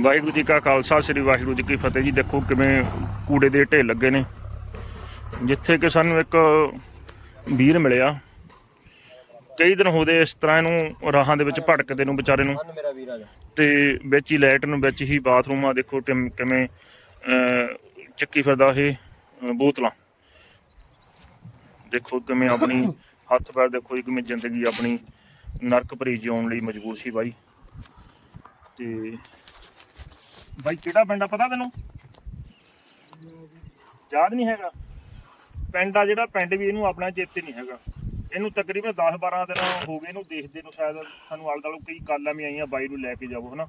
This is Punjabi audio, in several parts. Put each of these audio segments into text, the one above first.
ਵਾਹਿਗੁਰੂ ਜੀ ਕਾ ਖਾਲਸਾ ਸ੍ਰੀ ਵਾਹਿਗੁਰੂ ਜੀ ਕੀ ਫਤਿਹ ਜੀ। ਦੇਖੋ ਕਿਵੇਂ ਕੂੜੇ ਦੇ ਢੇਰ ਲੱਗੇ ਨੇ। ਜਿੱਥੇ ਕਿ ਸਾਨੂੰ ਇੱਕ ਵੀਰ ਮਿਲਿਆ। ਕਈ ਦਿਨ ਹੋਦੇ ਇਸ ਤਰ੍ਹਾਂ ਇਹਨੂੰ ਰਾਹਾਂ ਦੇ ਵਿੱਚ ਭਟਕਦੇ ਨੂੰ ਵਿਚਾਰੇ ਨੂੰ। ਤੇ ਵਿੱਚ ਹੀ ਲਾਈਟ ਨੂੰ ਵਿੱਚ ਹੀ ਬਾਥਰੂਮ ਆ। ਦੇਖੋ ਕਿਵੇਂ ਅਹ, ਚੱਕੀ ਫਿਰਦਾ ਇਹ ਬੋਤਲਾਂ। ਦੇਖੋ ਕਿਵੇਂ ਆਪਣੀ ਹੱਥ ਪੈਰ ਦੇਖੋ ਜੀ ਕਿਵੇਂ ਜ਼ਿੰਦਗੀ ਆਪਣੀ ਨਰਕ ਭਰੀ ਜਿਉਣ ਲਈ ਮਜਬੂਰ ਸੀ ਬਾਈ। ਤੇ ਬਾਈ, ਕਿਹੜਾ ਪਿੰਡ ਆ ਪਤਾ ਤੈਨੂੰ? ਯਾਦ ਨਹੀਂ ਹੈਗਾ। ਪਿੰਡ ਆ ਜਿਹੜਾ, ਪਿੰਡ ਵੀ ਇਹਨੂੰ ਆਪਣਾ ਚੇਤੇ ਨਹੀਂ ਹੈਗਾ। ਇਹਨੂੰ ਤਕਰੀਬਨ 10 12 ਦਿਨ ਹੋ ਗਏ ਇਹਨੂੰ ਦੇਖਦੇ ਨੂੰ, ਸ਼ਾਇਦ ਸਾਨੂੰ ਆਲੇ ਦੁਆਲੇ ਕਈ ਕਾਲਾਂ ਵੀ ਆਈਆਂ, ਬਾਈ ਨੂੰ ਲੈ ਕੇ ਜਾਵੋ ਹਨਾ।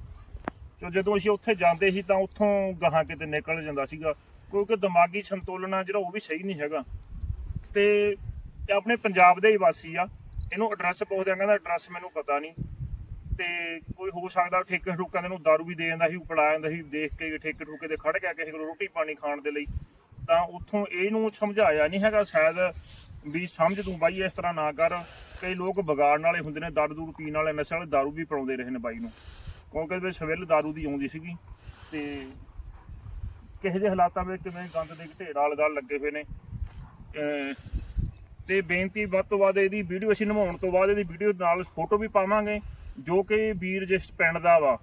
ਤੇ ਜਦੋਂ ਅਸੀਂ ਉੱਥੇ ਜਾਂਦੇ ਸੀ ਤਾਂ ਉੱਥੋਂ ਗਾਹਾਂ ਕਿਤੇ ਨਿਕਲ ਜਾਂਦਾ ਸੀਗਾ। ਕਿਉਂਕਿ ਦਿਮਾਗੀ ਸੰਤੁਲਨ ਆ ਜਿਹੜਾ, ਉਹ ਵੀ ਸਹੀ ਨਹੀਂ ਹੈਗਾ। ਤੇ ਆਪਣੇ ਪੰਜਾਬ ਦੇ ਹੀ ਵਾਸੀ ਆ। ਇਹਨੂੰ ਐਡਰੈਸ ਪੁੱਛਦੇ ਆ, ਕਹਿੰਦਾ ਐਡਰੈਸ ਮੈਨੂੰ ਪਤਾ ਨਹੀਂ। ਤੇ ਕੋਈ ਹੋ ਸਕਦਾ ਠੇਕੇ ਠੁਕਾਂ ਦੇ ਨੂੰ ਦਾਰੂ ਵੀ ਦੇ ਜਾਂਦਾ ਸੀ ਉਪੜਾ ਜਾਂਦਾ ਸੀ, ਦੇਖ ਕੇ ਠੇਕੇ ਠੁਕੇ ਦੇ ਖੜ ਗਿਆ ਕਿਸੇ ਕੋਲ ਰੋਟੀ ਪਾਣੀ ਖਾਣ ਦੇ ਲਈ। ਤਾਂ ਉੱਥੋਂ ਇਹਨੂੰ ਸਮਝਾਇਆ ਨਹੀਂ ਹੈਗਾ ਸ਼ਾਇਦ ਵੀ ਸਮਝ ਤੂੰ ਬਾਈ, ਇਸ ਤਰ੍ਹਾਂ ਨਾ ਕਰ। ਕਈ ਲੋਕ ਵਿਗਾੜਨ ਵਾਲੇ ਹੁੰਦੇ ਨੇ, ਦਾਰੂ ਦੂਰ ਪੀਣ ਵਾਲੇ ਨਸ਼ੇ ਵਾਲੇ ਦਾਰੂ ਵੀ ਪੜਾਉਂਦੇ ਰਹੇ ਨੇ ਬਾਈ ਨੂੰ। ਕਿਉਂਕਿ ਇਹਦੇ ਵਿੱਚ ਸਵਿਲ ਦਾਰੂ ਦੀ ਆਉਂਦੀ ਸੀਗੀ ਤੇ ਕਿਸੇ ਜਿਹੇ ਹਾਲਾਤਾਂ ਵਿੱਚ ਕਿਵੇਂ ਗੰਦ ਦੇ ਢੇਰ ਵਾਲ ਦੁਆਲੇ ਲੱਗੇ ਹੋਏ ਨੇ, ਅਹ ਤੇ ਬੇਨਤੀ ਵੱਧ ਤੋਂ ਵੱਧ ਇਹਦੀ ਵੀਡੀਓ ਅਸੀਂ ਨਿਭਾਉਣ ਤੋਂ ਬਾਅਦ ਇਹਦੀ ਵੀਡੀਓ ਨਾਲ ਫੋਟੋ ਵੀ ਪਾਵਾਂਗੇ, ਜੋ ਕਿ ਵੀਰ ਜਿਸ ਪਿੰਡ ਦਾ ਵਾ।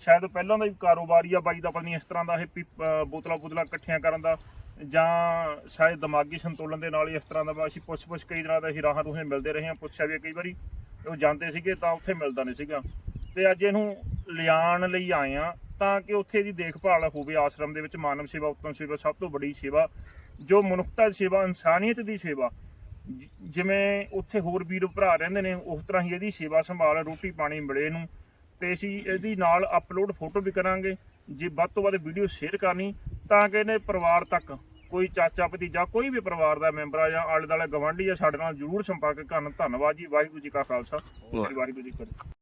ਸ਼ਾਇਦ ਪਹਿਲਾਂ ਦਾ ਹੀ ਕਾਰੋਬਾਰੀ ਆ ਬਾਈ ਦਾ, ਪਤਾ ਨਹੀਂ ਇਸ ਤਰ੍ਹਾਂ ਦਾ ਇਹ ਪੀ- ਅਹ, ਬੋਤਲਾਂ ਬੋਤਲਾਂ ਇਕੱਠੀਆਂ ਕਰਨ ਦਾ, ਜਾਂ ਸ਼ਾਇਦ ਦਿਮਾਗੀ ਸੰਤੁਲਨ ਦੇ ਨਾਲ ਹੀ ਇਸ ਤਰ੍ਹਾਂ ਦਾ ਵਾ। ਅਸੀਂ ਪੁੱਛ ਪੁੱਛ ਕਈ ਤਰ੍ਹਾਂ ਦਾ ਅਸੀਂ ਰਾਹਾਂ ਰੂਹੇ ਮਿਲਦੇ ਰਹੇ ਹਾਂ, ਪੁੱਛਿਆ ਵੀ ਕਈ ਵਾਰੀ ਉਹ ਜਾਂਦੇ ਸੀਗੇ ਤਾਂ ਉੱਥੇ ਮਿਲਦਾ ਨਹੀਂ ਸੀਗਾ। ਤੇ ਅੱਜ ਇਹਨੂੰ ਲਿਆਉਣ ਲਈ ਆਏ ਆ ਤਾਂ ਕਿ ਉੱਥੇ ਦੀ ਦੇਖਭਾਲ ਹੋਵੇ, ਆਸ਼ਰਮ ਦੇ ਵਿੱਚ ਮਾਨਵ ਸੇਵਾ, ਉੱਤਮ ਸੇਵਾ, ਸਭ ਤੋਂ ਵੱਡੀ ਸੇਵਾ, ਜੋ ਮਨੁੱਖਤਾ ਦੀ ਸੇਵਾ, ਇਨਸਾਨੀਅਤ ਦੀ ਸੇਵਾ ਜਿਵੇਂ ਉੱਥੇ ਹੋਰ ਵੀਰ ਭਰਾ ਰਹਿੰਦੇ ਨੇ ਉਸ ਤਰ੍ਹਾਂ ਹੀ ਇਹਦੀ ਸੇਵਾ ਸੰਭਾਲ ਰੋਟੀ ਪਾਣੀ ਮਿਲੇ ਇਹਨੂੰ। ਤੇ ਅਸੀਂ ਇਹਦੀ ਨਾਲ ਅਪਲੋਡ ਫੋਟੋ ਵੀ ਕਰਾਂਗੇ। ਜੇ ਵੱਧ ਤੋਂ ਵੱਧ ਵੀਡੀਓ ਸ਼ੇਅਰ ਕਰਨੀ ਤਾਂ ਕਿ ਇਹਨੇ ਪਰਿਵਾਰ ਤੱਕ ਕੋਈ ਚਾਚਾ ਭਤੀਜਾ ਕੋਈ ਵੀ ਪਰਿਵਾਰ ਦਾ ਮੈਂਬਰ ਆ ਜਾਂ ਆਲੇ ਦੁਆਲੇ ਗਵਾਂਢੀ ਆ ਸਾਡੇ ਨਾਲ ਜਰੂਰ ਸੰਪਰਕ ਕਰਨ। ਧੰਨਵਾਦ ਜੀ ਵਾਹਿਗੁਰੂ ਜੀ ਕਾ ਖਾਲਸਾ। ਵਾਹਿਗੁਰੂ ਜੀ ਕੀ ਫਤਿਹ।